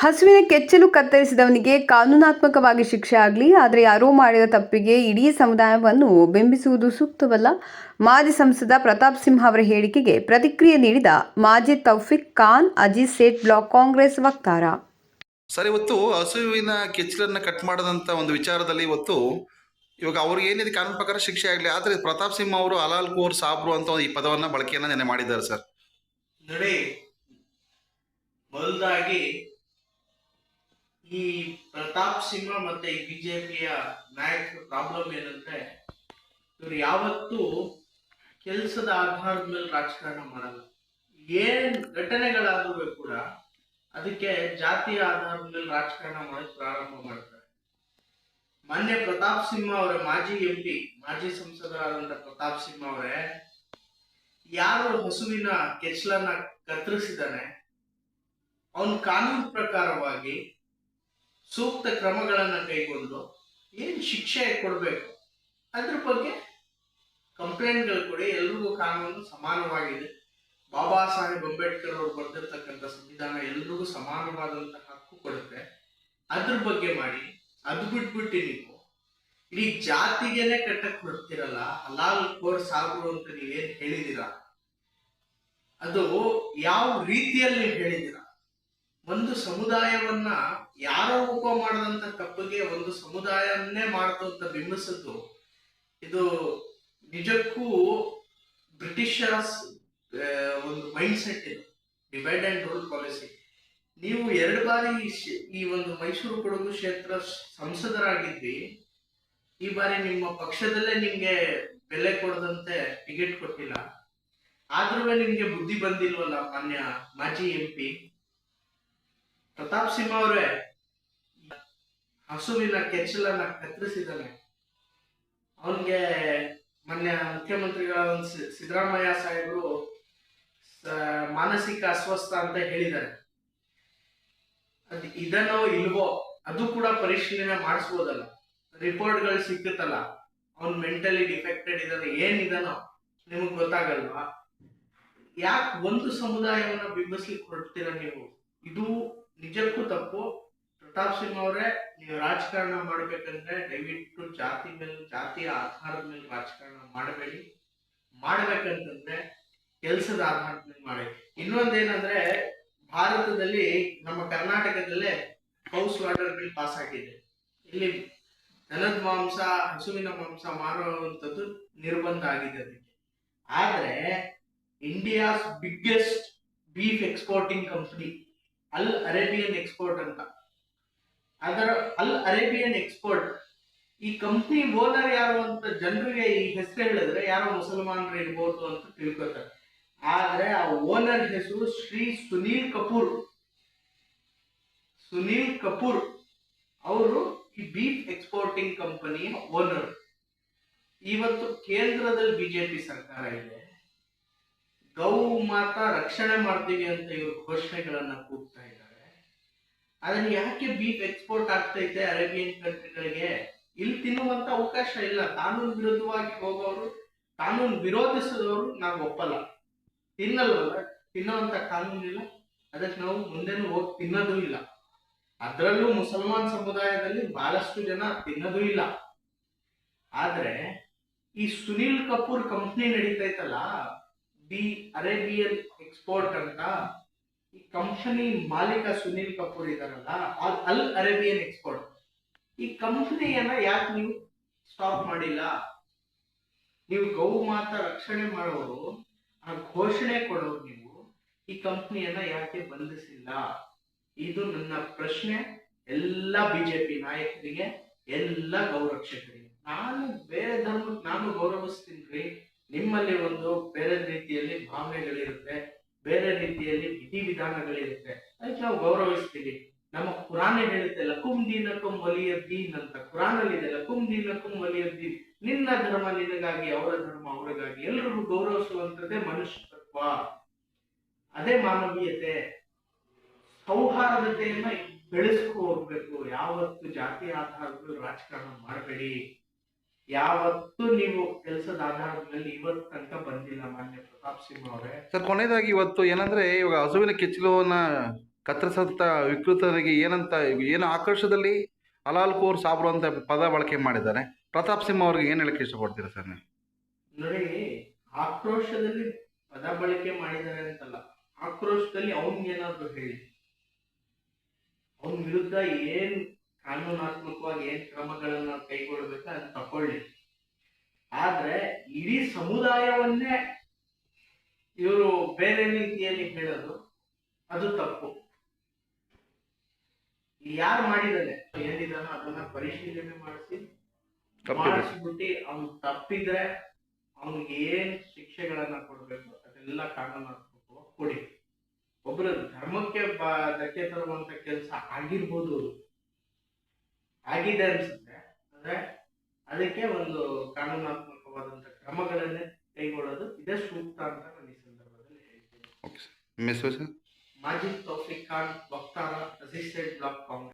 ಹಸುವಿನ ಕೆಚ್ಚಲು ಕತ್ತರಿಸಿದವನಿಗೆ ಕಾನೂನಾತ್ಮಕವಾಗಿ ಶಿಕ್ಷೆ ಆಗಲಿ ಆದರೆ ಯಾರೋ ಮಾಡಿದ ತಪ್ಪಿಗೆ ಇಡೀ ಸಮುದಾಯವನ್ನು ಬೆಂಬಿಸುವುದು ಸೂಕ್ತವಲ್ಲ. ಮಾಜಿ ಸಂಸದ ಪ್ರತಾಪ್ ಸಿಂಹ ಅವರ ಹೇಳಿಕೆಗೆ ಪ್ರತಿಕ್ರಿಯೆ ನೀಡಿದ ಮಾಜಿ ತೌಫಿಕ್ ಖಾನ್ ಅಜಿತ್ ಸೇಠ್ ಬ್ಲಾಕ್ ಕಾಂಗ್ರೆಸ್ ವಕ್ತಾರ. ಸರ್ ಇವತ್ತು ಹಸುವಿನ ಕೆಚ್ಚಲನ್ನು ಕಟ್ ಮಾಡದಂತ ಒಂದು ವಿಚಾರದಲ್ಲಿ ಇವತ್ತು ಇವಾಗ ಅವ್ರಿಗೆ ಏನಿದೆ ಕಾನೂನು ಪ್ರಕಾರ ಶಿಕ್ಷೆ ಆಗಲಿ ಆದರೆ ಪ್ರತಾಪ್ ಸಿಂಹ ಅವರು ಅಲಾಲ್ ಕೋರ್ ಸಾಬ್ರು ಅಂತ ಒಂದು ಈ ಪದವನ್ನ ಬಳಕೆಯನ್ನ ನೆನೆ ಮಾಡಿದ್ದಾರೆ ಸರ್. ಈ ಪ್ರತಾಪ್ ಸಿಂಹ ಮತ್ತೆ ಈ ಬಿಜೆಪಿಯ ನಾಯಕರ ಪ್ರಾಬ್ಲಮ್ ಏನಂದ್ರೆ, ಇವ್ರು ಯಾವತ್ತೂ ಕೆಲಸದ ಆಧಾರದ ಮೇಲೆ ರಾಜಕಾರಣ ಮಾಡಲ್ಲ. ಏನ್ ಘಟನೆಗಳಾದ್ರೂ ಕೂಡ ಅದಕ್ಕೆ ಜಾತಿಯ ಆಧಾರದ ಮೇಲೆ ರಾಜಕಾರಣ ಮಾಡಕ್ ಪ್ರಾರಂಭ ಮಾಡ್ತಾರೆ. ಮಾನ್ಯ ಪ್ರತಾಪ್ ಸಿಂಹ ಅವರ, ಮಾಜಿ ಎಂ ಪಿ ಮಾಜಿ ಸಂಸದರಾದಂತ ಪ್ರತಾಪ್ ಸಿಂಹ ಅವರೇ, ಯಾರು ಹಸುವಿನ ಕೆಚ್ಚಲನ್ನ ಕತ್ತರಿಸಿದಾನೆ ಅವನ ಕಾನೂನು ಪ್ರಕಾರವಾಗಿ ಸೂಕ್ತ ಕ್ರಮಗಳನ್ನು ಕೈಗೊಂಡು ಏನು ಶಿಕ್ಷೆ ಕೊಡಬೇಕು? ಅದ್ರ ಬಗ್ಗೆ ಕಂಪ್ಲೇಂಟ್ಗಳು ಕೊಡಿ. ಎಲ್ರಿಗೂ ಕಾನೂನು ಸಮಾನವಾಗಿದೆ. ಬಾಬಾ ಸಾಹೇಬ್ ಅಂಬೇಡ್ಕರ್ ಅವರು ಬರೆದಿರ್ತಕ್ಕಂಥ ಸಂವಿಧಾನ ಎಲ್ರಿಗೂ ಸಮಾನವಾದಂತಹ ಹಕ್ಕು ಕೊಡುತ್ತೆ. ಅದ್ರ ಬಗ್ಗೆ ಮಾಡಿ. ಅದು ಬಿಟ್ಬಿಟ್ಟು ನೀವು ಇಡೀ ಜಾತಿಗೆನೆ ಕಟ್ಟಕ್ಕೆ ಬರ್ತಿರಲ್ಲ, ಹಲಾಲ್ ಕೋರ್ ಸಾಬ್ರು ಅಂತ ನೀವೇನ್ ಹೇಳಿದ್ದೀರಾ ಅದು ಯಾವ ರೀತಿಯಲ್ಲಿ ಹೇಳಿದಿರ ಹೇಳಿದೀರಾ? ಒಂದು ಸಮುದಾಯವನ್ನ ಯಾರೋ ಒಬ್ಬ ಮಾಡದಂತ ತಪ್ಪಿಗೆ ಒಂದು ಸಮುದಾಯವನ್ನೇ ಮಾಡ್ತು ಅಂತ ಬಿಂಬಿಸಿದ್ದು ಇದು ನಿಜಕ್ಕೂ ಬ್ರಿಟಿಷರ್ಸ್ ಒಂದು ಮೈಂಡ್ ಸೆಟ್ ಇದು ಡಿವೈಡ್ ಅಂಡ್ ರೂಲ್ ಪಾಲಿಸಿ ನೀವು ಎರಡು ಬಾರಿ ಈ ಒಂದು ಮೈಸೂರು ಕೊಡಗು ಕ್ಷೇತ್ರ ಸಂಸದರಾಗಿದ್ವಿ. ಈ ಬಾರಿ ನಿಮ್ಮ ಪಕ್ಷದಲ್ಲೇ ನಿಮ್ಗೆ ಬೆಲೆ ಕೊಡದಂತೆ ಟಿಕೆಟ್ ಕೊಟ್ಟಿಲ್ಲ. ಆದ್ರೂ ನಿಮ್ಗೆ ಬುದ್ಧಿ ಬಂದಿಲ್ವಲ್ಲ ಮಾನ್ಯ ಮಾಜಿ ಎಂ ಪಿ? ಪ್ರತಾಪ್ ಸಿಂಹ ಅವರೇ ಹಸುವಿನ ಕೆಚ್ಚಲನ್ನ ಕತ್ತರಿಸಿದಾನೆ ಅವನಿಗೆ ಮೊನ್ನೆ ಮುಖ್ಯಮಂತ್ರಿಗಳ ಸಿದ್ದರಾಮಯ್ಯ ಸಾಹೇಬರು ಮಾನಸಿಕ ಅಸ್ವಸ್ಥ ಅಂತ ಹೇಳಿದ್ದಾರೆ. ಅದು ಇದನ್ನೋ ಇಲ್ವೋ, ಅದು ಕೂಡ ಪರಿಶೀಲನೆ ಮಾಡಿಸ್ಬೋದಲ್ಲ. ರಿಪೋರ್ಟ್ಗಳು ಸಿಕ್ಕುತ್ತಲ್ಲ, ಅವ್ನ್ ಮೆಂಟಲಿ ಡಿಫೆಕ್ಟೆಡ್ ಇದ್ದಾನೆ ಏನಿದಾನೋ ನಿಮಗೆ ಗೊತ್ತಾಗಲ್ವಾ? ಯಾಕೆ ಒಂದು ಸಮುದಾಯವನ್ನ ಬಿಂಬಿಸ್ಲಿಕ್ಕೆ ಹೊರಡ್ತೀರ ನೀವು? ಇದು ನಿಜಕ್ಕೂ ತಪ್ಪು. ಪ್ರತಾಪ್ ಸಿಂಗ್ ಅವರೇ, ನೀವು ರಾಜಕಾರಣ ಮಾಡ್ಬೇಕಂದ್ರೆ ದಯವಿಟ್ಟು ಜಾತಿ ಮೇಲೆ, ಜಾತಿಯ ಆಧಾರದ ಮೇಲೆ ರಾಜಕಾರಣ ಮಾಡಬೇಡಿ. ಮಾಡ್ಬೇಕಂತಂದ್ರೆ ಕೆಲಸದ ಆಧಾರದ ಮೇಲೆ ಮಾಡಿ. ಇನ್ನೊಂದೇನಂದ್ರೆ, ಭಾರತದಲ್ಲಿ ನಮ್ಮ ಕರ್ನಾಟಕದಲ್ಲೇ ಹೌಸ್ ವಾಟರ್ ಬಿಲ್ ಪಾಸ್ ಆಗಿದೆ. ಇಲ್ಲಿ ದನದ ಮಾಂಸ, ಹಸುವಿನ ಮಾಂಸ ಮಾರುವಂಥದ್ದು ನಿರ್ಬಂಧ ಆಗಿದೆ ಅದಕ್ಕೆ. ಆದ್ರೆ India's biggest beef exporting company Al Arabian Export ಅಂತ. ಅದರ ಅಲ್ ಅರೇಬಿಯನ್ ಎಕ್ಸ್ಪೋರ್ಟ್, ಈ ಕಂಪ್ನಿ ಓನರ್ ಯಾರು ಅಂತ ಜನರಿಗೆ ಈ ಹೆಸರು ಹೇಳಿದ್ರೆ ಯಾರೋ ಮುಸಲ್ಮಾನರು ಇರ್ಬೋದು ಅಂತ ತಿಳ್ಕೊತಾರೆ. ಆದ್ರೆ ಆ ಓನರ್ ಹೆಸರು ಶ್ರೀ ಸುನೀಲ್ ಕಪೂರ್. ಸುನೀಲ್ ಕಪೂರ್ ಅವರು ಈ ಬೀಫ್ ಎಕ್ಸ್ಪೋರ್ಟಿಂಗ್ ಕಂಪನಿಯ ಓನರ್ ಇವತ್ತು ಕೇಂದ್ರದಲ್ಲಿ ಬಿಜೆಪಿ ಸರ್ಕಾರ ಇದೆ. ಗೌ ಮಾತಾ ರಕ್ಷಣೆ ಮಾಡ್ತೀವಿ ಅಂತ ಇವರು ಘೋಷಣೆಗಳನ್ನ ಕೂಗ್ತಾ ಇದ್ದಾರೆ. ಅದನ್ನ ಯಾಕೆ ಬೀಫ್ ಎಕ್ಸ್ಪೋರ್ಟ್ ಆಗ್ತೈತೆ ಅರೇಬಿಯನ್ ಕಂಟ್ರಿಗಳಿಗೆ? ಇಲ್ಲಿ ತಿನ್ನುವಂತ ಅವಕಾಶ ಇಲ್ಲ. ಕಾನೂನು ವಿರುದ್ಧವಾಗಿ ಹೋಗೋರು, ಕಾನೂನು ವಿರೋಧಿಸಿದವರು ನಾವು ಒಪ್ಪಲ್ಲ. ತಿನ್ನಲ್ವಲ್ಲ ತಿನ್ನುವಂತ ಕಾನೂನು ಇಲ್ಲ. ಅದಕ್ಕೆ ನಾವು ಮುಂದೆನೂ ಹೋಗಿ ತಿನ್ನೋದು ಇಲ್ಲ. ಅದರಲ್ಲೂ ಮುಸಲ್ಮಾನ್ ಸಮುದಾಯದಲ್ಲಿ ಬಹಳಷ್ಟು ಜನ ತಿನ್ನೋದು ಇಲ್ಲ. ಆದ್ರೆ ಈ ಸುನಿಲ್ ಕಪೂರ್ ಕಂಪ್ನಿ ನಡೀತೈತಲ್ಲ ದಿ ಅರೇಬಿಯನ್ ಎಕ್ಸ್ಪೋರ್ಟ್ ಅಂತ ಈ ಕಂಪನಿ ಮಾಲೀಕ ಸುನೀಲ್ ಕಪೂರ್ ಇದಾರಲ್ಲ ಅಲ್ ಅರೇಬಿಯನ್ ಎಕ್ಸ್ಪೋರ್ಟ್. ಈ ಕಂಪನಿಯನ್ನ ಯಾಕೆ ನೀವು ಸ್ಟಾಪ್ ಮಾಡಿಲ್ಲ? ನೀವು ಗೌ ಮಾತ ರಕ್ಷಣೆ ಮಾಡೋರು, ಆ ಘೋಷಣೆ ಕೊಡೋರು ನೀವು, ಈ ಕಂಪನಿಯನ್ನ ಯಾಕೆ ಬಂಧಿಸಿಲ್ಲ? ಇದು ನನ್ನ ಪ್ರಶ್ನೆ. ಎಲ್ಲ ಬಿಜೆಪಿ ನಾಯಕರಿಗೆ, ಎಲ್ಲ ಗೌರಕ್ಷಕರಿಗೆ. ನಾನು ಬೇರೆ ಧರ್ಮಕ್ಕೆ ನಾನು ಗೌರವಿಸ್ತೀನಿ ನಿಮ್ಮಲ್ಲಿ ಒಂದು ಬೇರೆ ರೀತಿಯಲ್ಲಿ ಭಾವನೆಗಳಿರುತ್ತೆ, ಬೇರೆ ರೀತಿಯಲ್ಲಿ ವಿಧಿವಿಧಾನಗಳಿರುತ್ತೆ. ಅದಕ್ಕೆ ನಾವು ಗೌರವಿಸ್ತೀವಿ. ನಮ್ಮ ಕುರಾನ್ ಹೇಳುತ್ತೆ, ಲಕುಂ ದೀನಕುಂ ವಲಿಯ ದೀನ್ ಅಂತ. ಕುರಾನ್ ಅಲ್ಲಿ ಇದೆ, ಲಕುಂ ದೀನಕುಂ ವಲಿಯ ದೀನ್. ನಿನ್ನ ಧರ್ಮ ನಿನಗಾಗಿ, ಅವರ ಧರ್ಮ ಅವರಿಗಾಗಿ ಎಲ್ರಿಗೂ ಗೌರವಿಸುವಂತದ್ದೇ ಮನುಷ್ಯತ್ವ. ಅದೇ ಮಾನವೀಯತೆ. ಸೌಹಾರ್ದತೆಯನ್ನ ಬೆಳೆಸ್ಕೊ ಹೋಗ್ಬೇಕು. ಯಾವತ್ತು ಜಾತಿ ಆಧಾರದ ರಾಜಕಾರಣ ಮಾಡಬೇಡಿ. ಯಾವತ್ತು ನೀವು ಕೆಲಸದ ಆಧಾರದ ಮೇಲೆ ಇವತ್ತು ತನಕ ಬಂದಿಲ್ಲ ಮಾನ್ಯ ಪ್ರತಾಪ್ ಸಿಂಹ ಅವರೇ. ಸರ್ ಕೊನೆಯದಾಗಿ ಇವತ್ತು ಏನಂದ್ರೆ ಇವಾಗ ಹಸುವಿನ ಕೆಚ್ಚಲುವನ್ನ ಕತ್ತರಿಸಂತ ವಿಕೃತರಿಗೆ ಏನಂತ ಏನು ಆಕರ್ಷದಲ್ಲಿ ಹಲಾಲ್ ಕೋರ್ ಸಾಬ್ರು ಅಂತ ಪದ ಬಳಕೆ ಮಾಡಿದ್ದಾರೆ. ಪ್ರತಾಪ್ ಸಿಂಹ ಅವ್ರಿಗೆ ಏನು ಹೇಳಕ್ಕೆ ಇಷ್ಟಪಡ್ತೀರಾ ಸರ್ ನೀವು? ನೋಡಿ ಆಕ್ರೋಶದಲ್ಲಿ ಪದ ಬಳಕೆ ಮಾಡಿದ್ದಾರೆ ಅಂತಲ್ಲ ಆಕ್ರೋಶದಲ್ಲಿ ಏನಾದ್ರು ಹೇಳಿ. ಅವನ ವಿರುದ್ಧ ಏನ್ ಕಾನೂನಾತ್ಮಕವಾಗಿ ಏನ್ ಕ್ರಮಗಳನ್ನ ಕೈಗೊಳ್ಬೇಕು ಅದನ್ನ ತಕೊಳ್ಳಿ. ಆದ್ರೆ ಇಡೀ ಸಮುದಾಯವನ್ನೇ ಇವರು ಬೇರೆ ರೀತಿಯಲ್ಲಿ ಹೇಳೋದು ಅದು ತಪ್ಪು. ಯಾರು ಮಾಡಿದಾನೆ ಏನಿದಾನೋ ಅದನ್ನ ಪರಿಶೀಲನೆ ಮಾಡಿಸಿ ಮಾಡಿಸ್ಬಿಟ್ಟು ಅವ್ನು ತಪ್ಪಿದ್ರೆ ಅವ್ನಿಗೆ ಏನ್ ಶಿಕ್ಷೆಗಳನ್ನ ಕೊಡ್ಬೇಕು ಅದೆಲ್ಲ ಕಾನೂನಾತ್ಮಕವಾಗಿ ಕೊಡಿ. ಒಬ್ಬರ ಧರ್ಮಕ್ಕೆ ಬ- ಧಕ್ಕೆ ತರುವಂತ ಕೆಲಸ ಆಗಿರ್ಬೋದು. ಆಗಿದೆ ಅನ್ಸುತ್ತೆ. ಅಂದ್ರೆ ಅದಕ್ಕೆ ಒಂದು ಕಾನೂನಾತ್ಮಕವಾದಂತ ಕ್ರಮಗಳನ್ನೇ ಕೈಗೊಳ್ಳೋದು ಇದೇ ಸೂಕ್ತ ಅಂತ ನಾನು ಈ ಸಂದರ್ಭದಲ್ಲಿ ಹೇಳ್ತೀನಿ. ಮಾಜಿ ತೌಫಿಕ್ ಖಾನ್ ವಕ್ತಾರ ಅಸಿಸ್ಟೆಂಟ್ ಬ್ಲಾಕ್ ಕಾಂಗ್ರೆಸ್.